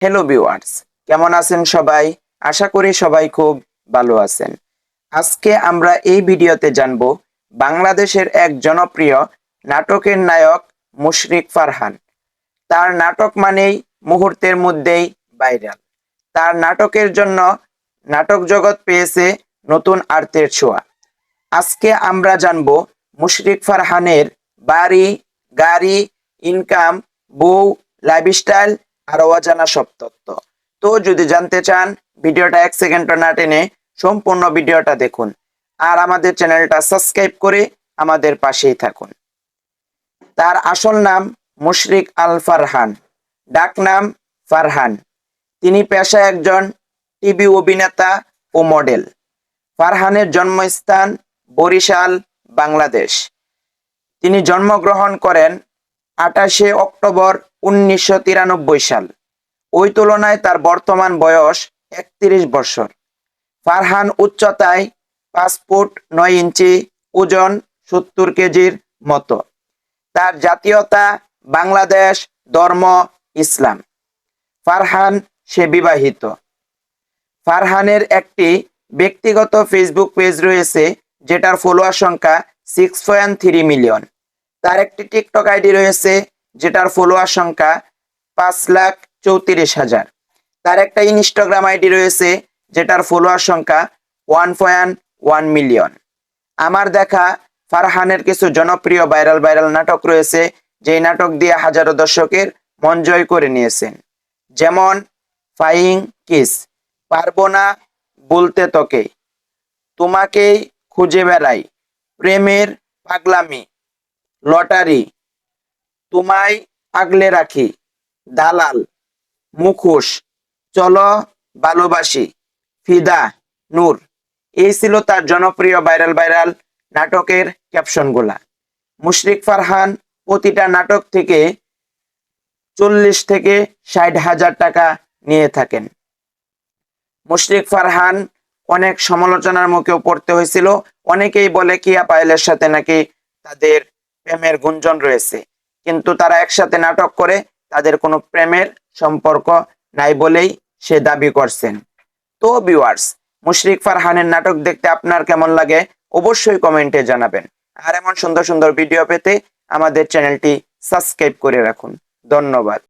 Hello viewers কেমন আছেন সবাই? আশা করি সবাই খুব ভালো আছেন। আজকে আমরা এই ভিডিওতে জানব বাংলাদেশের এক জনপ্রিয় নাটকের নায়ক মুশরিক ফারহান। তার নাটক মানেই মুহূর্তের মধ্যেই ভাইরাল। তার নাটকের জন্য নাটক জগৎ পেয়েছে নতুন আর্তের ছোঁয়া। আজকে আমরা জানব মুশরিক ফারহানের বাড়ি, গাড়ি ইনকাম বউ লাইফস্টাইল আর অজানা সব তথ্য। তো যদি জানতে চান, ভিডিওটা এক সেকেন্ডও না টেনে সম্পূর্ণ ভিডিওটা দেখুন। আর আমাদের চ্যানেলটা সাবস্ক্রাইব করে আমাদের পাশেই থাকুন। তার আসল নাম মুশরিক আল ফারহান, ডাক নাম ফারহান। তিনি পেশায় একজন টিভি অভিনেতা ও মডেল। ফারহানের জন্মস্থান বরিশাল, বাংলাদেশ। তিনি জন্মগ্রহণ করেন আঠাশে অক্টোবর উনিশশো তিরানব্বই সাল। ওই তুলনায় তার বর্তমান বয়স একত্রিশ বছর। ফারহান উচ্চতায় পাঁচ ফুট নয় ইঞ্চি, ওজন সত্তর কেজির মতো। তার জাতীয়তা বাংলাদেশ, ধর্ম, ইসলাম। ফারহান সে বিবাহিত। ফারহানের একটি ব্যক্তিগত ফেসবুক পেজ রয়েছে, যেটার ফলোয়ার সংখ্যা সিক্স পয়েন্ট থ্রি মিলিয়ন তার একটি টিকটক আইডি রয়েছে, যেটার ফলোয়ার সংখ্যা পাঁচ লাখ চৌত্রিশ হাজার। তার একটা ইনস্টাগ্রাম আইডি রয়েছে, যেটার ফলোয়ার সংখ্যা ওয়ান পয়েন্ট ওয়ান মিলিয়ন। আমার দেখা ফারহানের কিছু জনপ্রিয় ভাইরাল ভাইরাল নাটক রয়েছে, যেই নাটক দিয়ে হাজারো দর্শকের মন জয় করে নিয়েছেন। যেমন ফাইং কিস পারব না বলতে তোকে, তোমাকেই খুঁজে বেড়াই, প্রেমের পাগলামি। লটারি, তোমায় আগলে রাখি, দালাল, মুখোশ, চলো ভালোবাসি ফিদা, নূর। এই ছিল তার জনপ্রিয় ভাইরাল ভাইরাল নাটকের ক্যাপশনগুলা। মুশরিক ফারহান প্রতিটা নাটক থেকে চল্লিশ থেকে ষাট হাজার টাকা নিয়ে থাকেন। মুশরিক ফারহান অনেক সমালোচনার মুখেও পড়তে হয়েছিল। অনেকেই বলে, কিয়া পায়েলের সাথে নাকি তাদের প্রেমের গুঞ্জন রয়েছে। কিন্তু তারা একসাথে নাটক করে তাদের কোনো প্রেমের সম্পর্ক নাই বলেই সে দাবি করছেন। তো ভিউয়ার্স মুশরিক ফারহানের নাটক দেখতে আপনার কেমন লাগে অবশ্যই কমেন্টে জানাবেন। আর এমন সুন্দর সুন্দর ভিডিও পেতে আমাদের চ্যানেলটি সাবস্ক্রাইব করে রাখুন। ধন্যবাদ।